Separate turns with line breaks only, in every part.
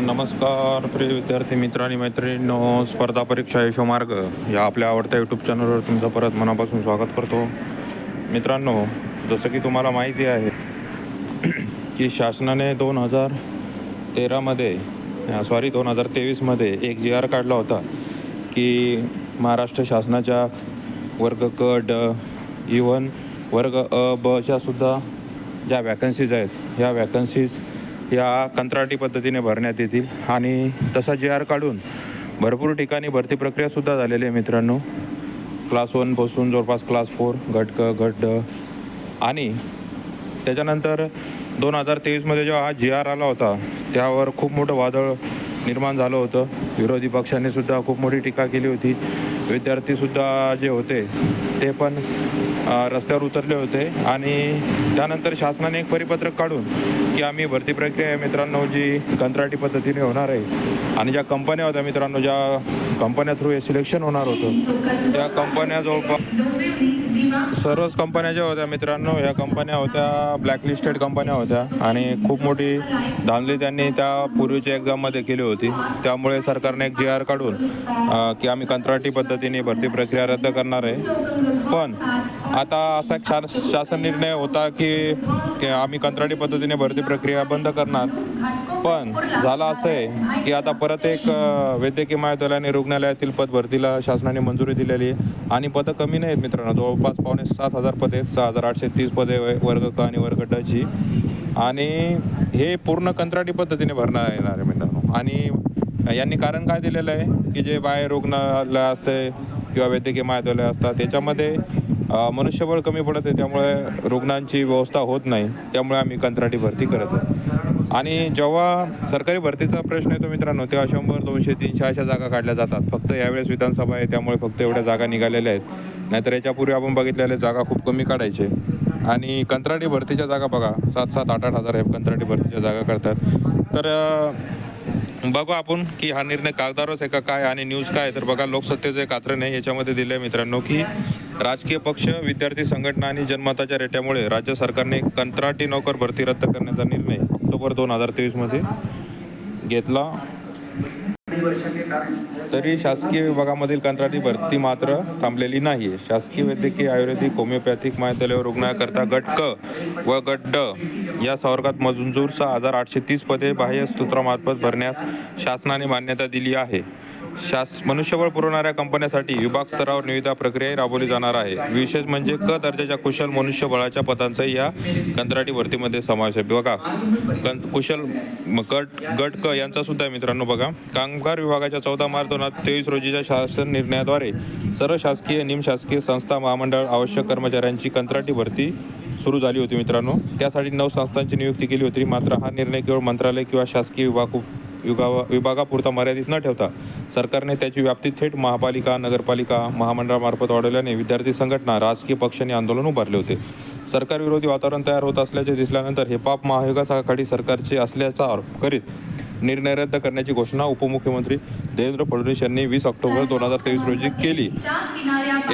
नमस्कार प्रिय विद्यार्थी मित्र आणि मैत्रिणींनो स्पर्धा परीक्षा यशोमार्ग या आपल्या आवडत्या यूट्यूब चॅनलवर तुमचं परत मनापासून स्वागत करतो. मित्रांनो जसं की तुम्हाला माहिती आहे की शासनाने दोन हजार तेरामध्ये सॉरी दोन हजार तेवीसमध्ये एक जी आर काढला होता की महाराष्ट्र शासनाच्या वर्ग क ड इवन वर्ग अ ब सुद्धा ज्या वॅकन्सीज आहेत ह्या वॅकन्सीज या कंत्राटी पद्धतीने भरण्यात येतील. आणि तसा जी आर काढून भरपूर ठिकाणी भरती प्रक्रियासुद्धा झालेली आहे मित्रांनो. क्लास वनपासून जवळपास क्लास फोर गट क गट ड. आणि त्याच्यानंतर दोन हजार तेवीसमध्ये जेव्हा हा जी आर आला होता त्यावर खूप मोठं वादळ निर्माण झालं होतं. विरोधी पक्षाने सुद्धा खूप मोठी टीका केली होती. विद्यार्थीसुद्धा जे होते ते पण रस्त्यावर उतरले होते. आणि त्यानंतर शासनाने एक परिपत्रक काढून की आम्ही भरती प्रक्रिया मित्रांनो जी कंत्राटी पद्धतीने होणार आहे. आणि ज्या कंपन्या होत्या मित्रांनो ज्या कंपन्या थ्रू हे सिलेक्शन होणार होतं त्या कंपन्या जवळपास सर्वच कंपन्या ज्या होत्या मित्रांनो ह्या कंपन्या होत्या ब्लॅकलिस्टेड कंपन्या होत्या. आणि खूप मोठी धांदली त्यांनी त्या पूर्वीच्या एक्झाममध्ये केली होती. त्यामुळे सरकारने एक जी आर काढून की आम्ही कंत्राटी पद्धतीने भरती प्रक्रिया रद्द करणार आहे. पण आता असा एक शा शासन निर्णय होता की की आम्ही कंत्राटी पद्धतीने भरती प्रक्रिया बंद करणार. पण झालं असं आहे की आता परत एक वैद्यकीय महाविद्यालय आणि रुग्णालयातील पद भरतीला शासनाने मंजुरी दिलेली आहे. आणि पदं कमी नाही आहेत मित्रांनो. जवळपास पावणे सात हजार पदे आहेत. सहा हजार आठशे तीस पदे व- वर्ग क आणि वर्ग डची आणि हे पूर्ण कंत्राटी पद्धतीने भरणार येणार आहे मित्रांनो. आणि यांनी कारण काय दिलेलं आहे? की जे बाहेर रुग्णालय असते किंवा वैद्यकीय महाविद्यालय असतात त्याच्यामध्ये मनुष्यबळ कमी पडत आहे त्यामुळे रुग्णांची व्यवस्था होत नाही. त्यामुळे आम्ही कंत्राटी भरती करत आहे. आणि जेव्हा सरकारी भरतीचा प्रश्न येतो मित्रांनो तेव्हा शंभर दोनशे तीनशे अशा जागा काढल्या जातात. फक्त यावेळेस विधानसभा आहे त्यामुळे फक्त एवढ्या जागा निघालेल्या आहेत. नाहीतर याच्यापूर्वी आपण बघितलेल्या जागा खूप कमी काढायचे. आणि कंत्राटी भरतीच्या जागा बघा सात सात आठ आठ हजार आहे कंत्राटी भरतीच्या जागा करतात तर बघू आपण की हा निर्णय कागदारच आहे का काय आणि न्यूज काय आहे? तर बघा लोकसत्तेचं एक आत्र नाही याच्यामध्ये दिलं आहे मित्रांनो की राजकीय पक्ष विद्यार्थी संघटना आणि जनमताच्या रेट्यामुळे राज्य सरकारने कंत्राटी नोकर भरती रद्द करण्याचा निर्णय ऑक्टोबर दोन हजार तेवीसमध्ये घेतला. तरी शासकीय विभागामधील कंत्राटी भरती मात्र थांबलेली नाही. आहे शासकीय वैद्यकीय आयुर्वेदिक होमिओपॅथिक महाविद्यालय व रुग्णालयाकरता गट क व गट ड या संवर्गात मंजूर सहा हजार आठशे तीस पदे बाह्य सूत्रामार्फत भरण्यास शासनाने मान्यता दिली आहे. शास मनुष्यबळ पुरवणाऱ्या कंपन्यांसाठी विभाग स्तरावर निविदा प्रक्रिया राबवली जाणार आहे. विशेष म्हणजे क दर्जाच्या कुशल मनुष्यबळाच्या पदांचाही या कंत्राटी भरतीमध्ये समावेश आहे. बघा कं कुशल गट गट क यांचा सुद्धा मित्रांनो बघा. कामगार विभागाच्या चौदा मार्च दोन हजार तेवीस रोजीच्या शासन निर्णयाद्वारे सर्व शासकीय निमशासकीय संस्था महामंडळ आवश्यक कर्मचाऱ्यांची कंत्राटी भरती सुरू झाली होती मित्रांनो. त्यासाठी नऊ संस्थांची नियुक्ती केली होती. मात्र हा निर्णय केवळ मंत्रालय किंवा शासकीय विभाग विभागा विभागापुरता मर्यादित न ठेवता सरकारने त्याची व्याप्ती थेट महापालिका नगरपालिका महामंडळामार्फत वाढवल्याने विद्यार्थी संघटना राजकीय पक्षांनी आंदोलन उभारले होते. सरकारविरोधी वातावरण तयार होत असल्याचे दिसल्यानंतर हे पाप महाविकास आघाडी सरकारचे असल्याचा आरोप करीत निर्णय रद्द करण्याची घोषणा उपमुख्यमंत्री देवेंद्र फडणवीस यांनी वीस ऑक्टोबर दोन हजार तेवीस रोजी केली.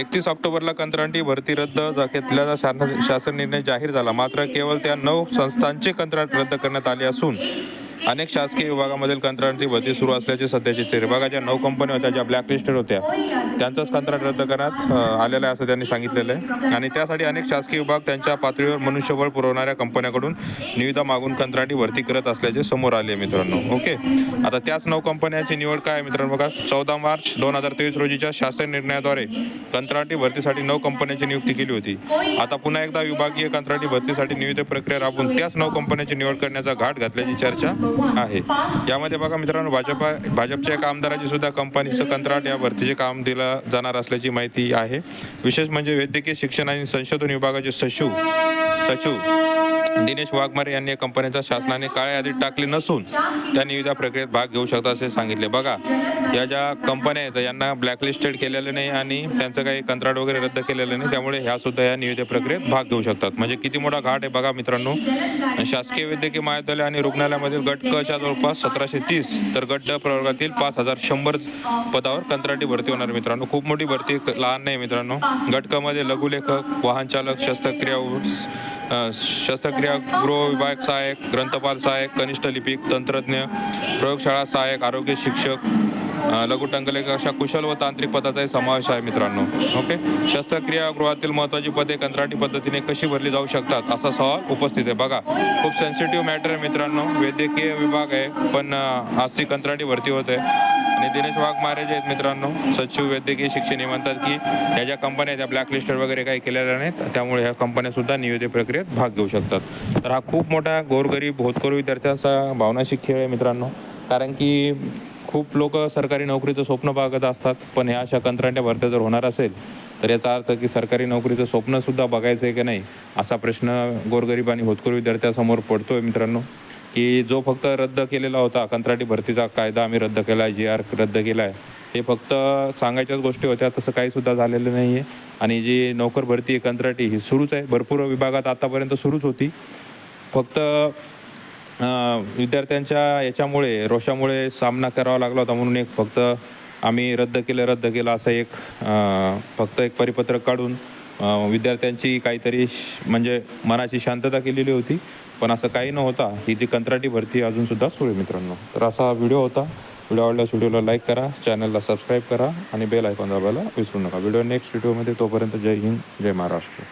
एकतीस ऑक्टोबरला कंत्राटी भरती रद्द जा- घेतल्याचा शासन शासन निर्णय जाहीर झाला. मात्र केवळ त्या नऊ संस्थांचे कंत्राट रद्द करण्यात आले असून अनेक शासकीय विभागामधील कंत्राटी भरती सुरू असल्याचे सध्याचे चित्र बघा ज्या नऊ कंपन्या होत्या ज्या ब्लॅकलिस्टेड होत्या त्यांचंच कंत्राट रद्द करण्यात आलेलं आहे असं त्यांनी सांगितलेलं आहे. आणि त्यासाठी अनेक शासकीय विभाग त्यांच्या पातळीवर मनुष्यबळ पुरवणाऱ्या कंपन्याकडून निविदा मागून कंत्राटी भरती करत असल्याचे समोर आले मित्रांनो. ओके? आता त्याच नऊ कंपन्यांची निवड काय आहे मित्रांनो? बघा चौदा मार्च दोन हजार तेवीस रोजीच्या शासन निर्णयाद्वारे कंत्राटी भरतीसाठी नऊ कंपन्यांची नियुक्ती केली होती. आता पुन्हा एकदा विभागीय कंत्राटी भरतीसाठी निविदा प्रक्रिया राबवून त्याच नऊ कंपन्यांची निवड करण्याचा घाट घातल्याची चर्चा आहे. यामध्ये बघा मित्रांनो भाजप भाजपच्या एका आमदाराची सुद्धा कंपनीचं कंत्राट या भरतीचे काम दिलं जाणार असल्याची माहिती आहे. विशेष म्हणजे वैद्यकीय शिक्षण आणि संशोधन विभागाचे सचिव सचिव दिनेश वाघमारे यांनी या कंपन्यांच्या शासनाने काळ्या यादीत टाकले नसून त्या निविदा प्रक्रियेत भाग घेऊ शकतात असे सांगितले. बघा या ज्या कंपन्या आहेत यांना ब्लॅकलिस्टेड केलेलं नाही आणि त्यांचं काही कंत्राट वगैरे रद्द केलेलं नाही त्यामुळे ह्या सुद्धा या निविदा प्रक्रियेत भाग घेऊ शकतात. म्हणजे किती मोठा घाट आहे बघा मित्रांनो. शासकीय वैद्यकीय महाविद्यालय आणि रुग्णालयामधील गट क च्या जवळपास सतराशे तीस तर गट ड प्रवर्गातील पाच हजार शंभर पदावर कंत्राटी भरती होणार मित्रांनो. खूप मोठी भरती लहान नाही मित्रांनो. गट क मध्ये लघुलेखक वाहन चालक शस्त्रक्रिया शस्त्रक्रिया गृह विभाग सहाय्यक ग्रंथपाल सहाय्यक कनिष्ठ लिपिक तंत्रज्ञ प्रयोगशाळा सहाय्यक आरोग्य शिक्षक लघुटंकलेख अशा कुशल व तांत्रिक पदाचाही समावेश आहे मित्रांनो. ओके? शस्त्रक्रिया गृहातील महत्त्वाची पदे कंत्राटी पद्धतीने कशी भरली जाऊ शकतात असा सवाल उपस्थित आहे. बघा खूप सेन्सिटिव्ह मॅटर आहे मित्रांनो. वैद्यकीय विभाग आहे पण अ, आज ती कंत्राटी भरती होत आहे. आणि दिनेश वाघमारे महाराज आहेत मित्रांनो. सचिव वैद्यकीय शिक्षण हे म्हणतात की ह्या ज्या कंपन्या आहेत त्या ब्लॅक लिस्टर वगैरे काही केलेल्या नाहीत त्यामुळे ह्या कंपन्या सुद्धा नियोजित प्रक्रियेत भाग घेऊ शकतात. तर हा खूप मोठा गोरगरीब होतकरू विद्यार्थ्यांचा भावनाशी खेळ आहे मित्रांनो. कारण की खूप लोक सरकारी नोकरीचं स्वप्न बघत असतात पण ह्या अशा कंत्राट्या भरत्या जर होणार असेल तर याचा अर्थ की सरकारी नोकरीचं स्वप्नसुद्धा बघायचं आहे की नाही असा प्रश्न गोरगरीब आणि होतकरू विद्यार्थ्यासमोर आहे मित्रांनो. की जो फक्त रद्द केलेला होता कंत्राटी भरतीचा कायदा आम्ही रद्द केला आहे जी आर रद्द केला आहे हे फक्त सांगायच्याच गोष्टी होत्या तसं काहीसुद्धा झालेलं नाही आहे आणि जी नोकर भरती आहे कंत्राटी ही सुरूच आहे. भरपूर विभागात आतापर्यंत सुरूच होती. फक्त विद्यार्थ्यांच्या याच्यामुळे रोषामुळे सामना करावा लागला होता म्हणून एक फक्त आम्ही रद्द केलं रद्द केलं असं एक फक्त एक परिपत्रक काढून विद्यार्थ्यांची काहीतरी श- म्हणजे मनाची शांतता केलेली होती. पण असं काही न होता ही ती कंत्राटी भरती अजूनसुद्धा सुरू आहे मित्रांनो. तर असा हा व्हिडिओ होता. व्हिडिओ आवडल्यास व्हिडिओला लाईक करा चॅनलला सबस्क्राईब करा आणि बेल आयकॉन दाबायला विसरू नका. व्हिडिओ नेक्स्ट व्हिडिओमध्ये तोपर्यंत जय हिंद जय महाराष्ट्र.